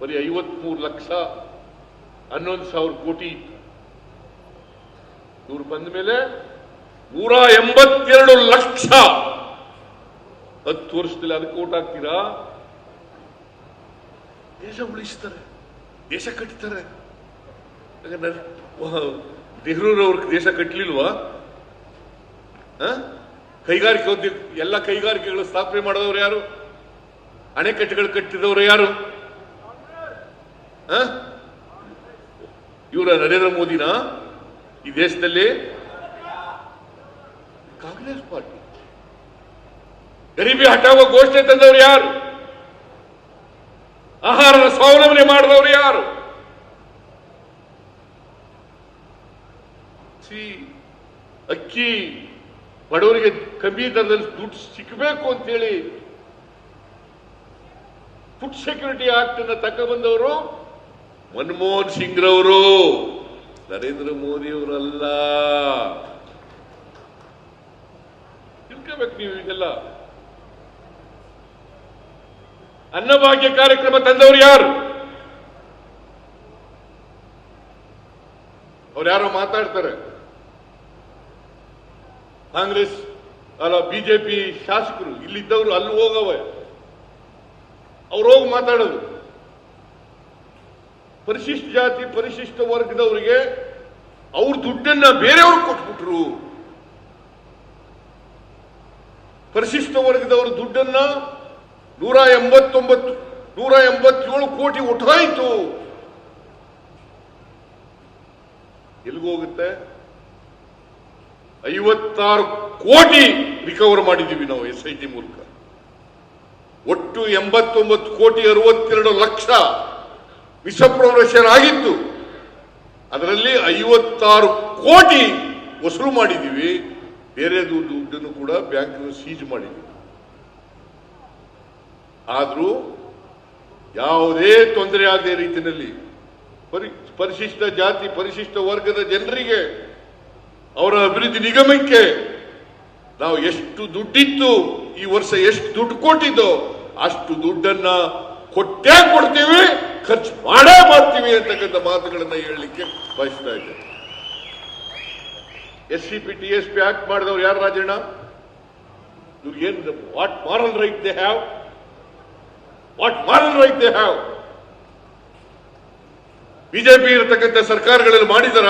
ಬರೀ ಐವತ್ಮೂರು ಲಕ್ಷ ಹನ್ನೊಂದು ಸಾವಿರ ಕೋಟಿ ಇತ್ತು. ಇವ್ರು ಬಂದ ಮೇಲೆ ನೂರ ಎಂಬತ್ತೆರಡು ಲಕ್ಷ. ಹತ್ತು ವರ್ಷದಲ್ಲಿ ಅದಕ್ಕೆ ಓಟ್ ಹಾಕ್ತೀರಾ? ದೇಶ ಉಳಿಸ್ತಾರೆ, ದೇಶ ಕಟ್ತಾರೆ. ನೆಹರೂರವ್ರಿಗೆ ನೆಹರೂರವ್ರ ದೇಶ ಕಟ್ಟಲಿಲ್ವಾ ಕೈಗಾರಿಕೆ ಎಲ್ಲ ಕೈಗಾರಿಕೆಗಳು ಸ್ಥಾಪನೆ ಮಾಡಿದವರು ಯಾರು? ಅಣೆಕಟ್ಟೆಗಳು ಕಟ್ಟಿದವರು ಯಾರು? ಇವರ ನರೇಂದ್ರ ಮೋದಿನ? ಈ ದೇಶದಲ್ಲಿ? ಕಾಂಗ್ರೆಸ್ ಪಾರ್ಟಿ. ಗರೀಬಿ ಹಟಾವ ಘೋಷಣೆ ತಂದವರು ಯಾರು? ಆಹಾರದ ಸ್ವಾವಲಂಬನೆ ಮಾಡಿದವರು ಯಾರು? ಅಕ್ಕಿ ಬಡವರಿಗೆ ಕಮ್ಮಿ ದರದಲ್ಲಿ ದುಡ್ಡು ಸಿಕ್ಕಬೇಕು ಅಂತೇಳಿ ಫುಡ್ ಸೆಕ್ಯೂರಿಟಿ ಆಕ್ಟ್ ಅನ್ನ ತಗೊಬಂದವರು ಮನಮೋಹನ್ ಸಿಂಗ್ ರವರು ನರೇಂದ್ರ ಮೋದಿ ಅವರಲ್ಲ ತಿಳ್ಕೋಬೇಕು ನೀವು ಇದೆಲ್ಲ ಅನ್ನಭಾಗ್ಯ ಕಾರ್ಯಕ್ರಮ ತಂದವರು ಯಾರು? ಅವ್ರು ಯಾರೋ ಮಾತಾಡ್ತಾರೆ. ಕಾಂಗ್ರೆಸ್, ಅಲ್ಲ, ಬಿಜೆಪಿ ಶಾಸಕರು ಇಲ್ಲಿದ್ದವರು ಅಲ್ಲಿ ಹೋಗವೆ ಅವ್ರು ಹೋಗಿ ಮಾತಾಡೋದು ಪರಿಶಿಷ್ಟ ಜಾತಿ, ಪರಿಶಿಷ್ಟ ವರ್ಗದವರಿಗೆ ಅವ್ರ ದುಡ್ಡನ್ನ ಬೇರೆಯವ್ರಿಗೆ ಕೊಟ್ಬಿಟ್ರು. ಪರಿಶಿಷ್ಟ ವರ್ಗದವ್ರ ದುಡ್ಡನ್ನ ನೂರ ಎಂಬತ್ತೊಂಬತ್ತು ನೂರ ಎಂಬತ್ತೇಳು ಕೋಟಿ ಒಟ್ಟಾಯಿತು. ಎಲ್ಗೋಗುತ್ತೆ ಐವತ್ತಾರು ಕೋಟಿ ರಿಕವರ್ ಮಾಡಿದ್ದೀವಿ ನಾವು ಎಸ್ ಐ ಟಿ ಮೂಲಕ. ಒಟ್ಟು ಎಂಬತ್ತೊಂಬತ್ತು ಕೋಟಿ ಅರವತ್ತೆರಡು ಲಕ್ಷ. ಆಗಿತ್ತು. ಅದರಲ್ಲಿ ಐವತ್ತಾರು ಕೋಟಿ ವಸೂಲು ಮಾಡಿದ್ದೀವಿ. ಬೇರೆ ದುಡ್ಡನ್ನು ಕೂಡ ಬ್ಯಾಂಕ್ ಸೀಜ್ ಮಾಡಿದ್ದೀವಿ ಆದರೂ ಯಾವುದೇ ತೊಂದರೆ ಆದ ರೀತಿಯಲ್ಲಿ ಪರಿ, ಪರಿಶಿಷ್ಟ ಜಾತಿ, ಪರಿಶಿಷ್ಟ ವರ್ಗದ ಜನರಿಗೆ ಅವರ ಅಭಿವೃದ್ಧಿ ನಿಗಮಕ್ಕೆ ನಾವು ಎಷ್ಟು ದುಡ್ಡಿತ್ತು, ಈ ವರ್ಷ ಎಷ್ಟು ದುಡ್ಡು ಕೊಟ್ಟಿದ್ದೋ ಅಷ್ಟು ದುಡ್ಡನ್ನ ಕೊಟ್ಟೇ ಕೊಡ್ತೀವಿ. ಖರ್ಚು ಮಾಡೇ ಮಾಡ್ತೀವಿ ಅಂತಕ್ಕಂಥ ಮಾತುಗಳನ್ನ ಹೇಳಲಿಕ್ಕೆ ಬಯಸ್ತಾ ಇದ್ದೇನೆ. S C P T S P act ಮಾಡಿದವ್ರು ಯಾರು ರಾಜಣ್ಣ? ಏನ್ what moral right they have what moral right they have BJP ಇರತಕ್ಕಂಥ ಸರ್ಕಾರಗಳಲ್ಲಿ ಮಾಡಿದರ?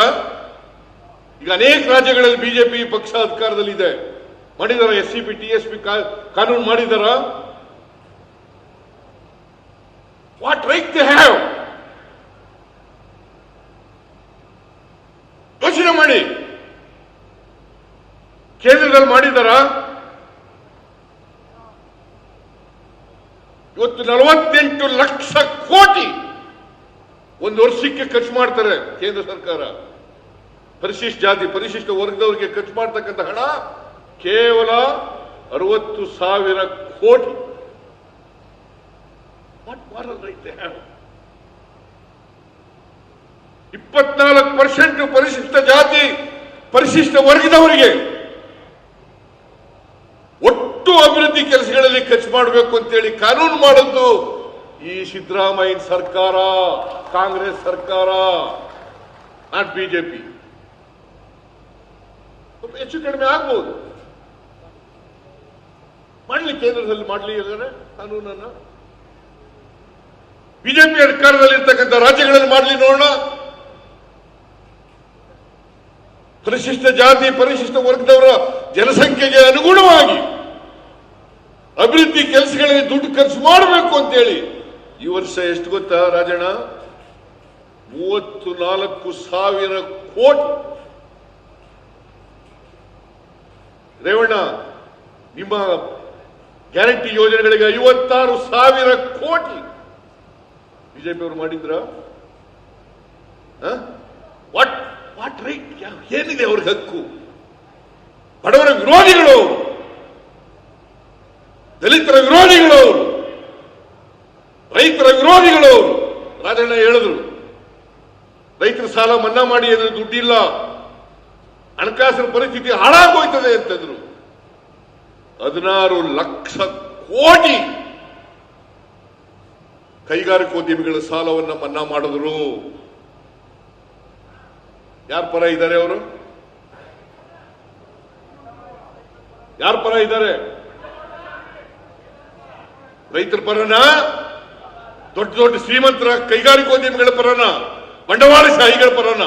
ಈಗ ಅನೇಕ ರಾಜ್ಯಗಳಲ್ಲಿ ಬಿಜೆಪಿ ಪಕ್ಷ ಅಧಿಕಾರದಲ್ಲಿದೆ. ಮಾಡಿದಾರ S C P T S P ಕಾನೂನು ಮಾಡಿದಾರ? ವಾಟ್ right they ಹ್ಯಾವ್ ಯೋಚನೆ ಮಾಡಿ. ಕೇಂದ್ರದಲ್ಲಿ ಮಾಡಿದಾರ? ಇವತ್ತು ನಲವತ್ತೆಂಟು ಲಕ್ಷ ಕೋಟಿ ಒಂದು ವರ್ಷಕ್ಕೆ ಖರ್ಚು ಮಾಡ್ತಾರೆ ಕೇಂದ್ರ ಸರ್ಕಾರ. ಪರಿಶಿಷ್ಟ ಜಾತಿ, ಪರಿಶಿಷ್ಟ ವರ್ಗದವರಿಗೆ ಖರ್ಚು ಮಾಡ್ತಕ್ಕಂಥ ಹಣ ಕೇವಲ ಅರವತ್ತು ಸಾವಿರ ಕೋಟಿ. What? ಇಪ್ಪತ್ನಾಲ್ಕು ಪರ್ಸೆಂಟ್ ಪರಿಶಿಷ್ಟ ಜಾತಿ, ಪರಿಶಿಷ್ಟ ವರ್ಗದವರಿಗೆ ಒಟ್ಟು ಅಭಿವೃದ್ಧಿ ಕೆಲಸಗಳಲ್ಲಿ ಖರ್ಚು ಮಾಡಬೇಕು ಅಂತೇಳಿ ಕಾನೂನು ಮಾಡದ್ದು ಈ ಸಿದ್ದರಾಮಯ್ಯ ಸರ್ಕಾರ, ಕಾಂಗ್ರೆಸ್ ಸರ್ಕಾರ ನಾಟ್ ಬಿಜೆಪಿ ಹೆಚ್ಚು ಕಡಿಮೆ ಆಗ್ಬೋದು ಮಾಡಲಿ ಕೇಂದ್ರದಲ್ಲಿ ಮಾಡಲಿ ಕಾನೂನನ್ನ ಬಿಜೆಪಿ ಅಧಿಕಾರದಲ್ಲಿ ಇರ್ತಕ್ಕಂಥ ರಾಜ್ಯಗಳಲ್ಲಿ ಮಾಡಲಿ ನೋಡೋಣ. ಪರಿಶಿಷ್ಟ ಜಾತಿ, ಪರಿಶಿಷ್ಟ ವರ್ಗದವರ ಜನಸಂಖ್ಯೆಗೆ ಅನುಗುಣವಾಗಿ ಅಭಿವೃದ್ಧಿ ಕೆಲಸಗಳಿಗೆ ದುಡ್ಡು ಖರ್ಚು ಮಾಡಬೇಕು ಅಂತೇಳಿ. ಈ ವರ್ಷ ಎಷ್ಟು ಗೊತ್ತಾ ರಾಜಣ್ಣ? ಮೂವತ್ತು ನಾಲ್ಕು ಸಾವಿರ ಕೋಟಿ. ರೇವಣ್ಣ, ನಿಮ್ಮ ಗ್ಯಾರಂಟಿ ಯೋಜನೆಗಳಿಗೆ ಐವತ್ತಾರು ಸಾವಿರ ಕೋಟಿ. ಬಿಜೆಪಿ ಅವರು ಮಾಡಿದ್ರ? ವಾಟ್ ವಾಟ್ ರೈಟ್ ಏನಿದೆ ಅವ್ರಿಗೆ ಹಕ್ಕು? ಬಡವರ ವಿರೋಧಿಗಳು ಅವರು. ದಲಿತರ ವಿರೋಧಿಗಳು ಅವರು. ರೈತರ ವಿರೋಧಿಗಳು ಅವರು. ರಾಜಣ್ಣ ಹೇಳಿದ್ರು ರೈತರ ಸಾಲ ಮನ್ನಾ ಮಾಡಿ ಅಂದ್ರೆ ದುಡ್ಡಿಲ್ಲ. ಹಣಕಾಸಿನ ಪರಿಸ್ಥಿತಿ ಹಾಳಾಗೋಯ್ತದೆ ಅಂತಂದ್ರು. ಹದಿನಾರು ಲಕ್ಷ ಕೋಟಿ ಕೈಗಾರಿಕೋದ್ಯಮಿಗಳ ಸಾಲವನ್ನು ಮನ್ನಾ ಮಾಡಿದ್ರು. ಯಾರ ಪರ ಇದ್ದಾರೆ ಅವರು? ಯಾರ ಪರ ಇದ್ದಾರೆ? ರೈತರ ಪರನ? ದೊಡ್ಡ ದೊಡ್ಡ ಶ್ರೀಮಂತರ ಕೈಗಾರಿಕೋದ್ಯಮಿಗಳ ಪರನ? ಬಂಡವಾಳಶಾಹಿಗಳ ಪರನ?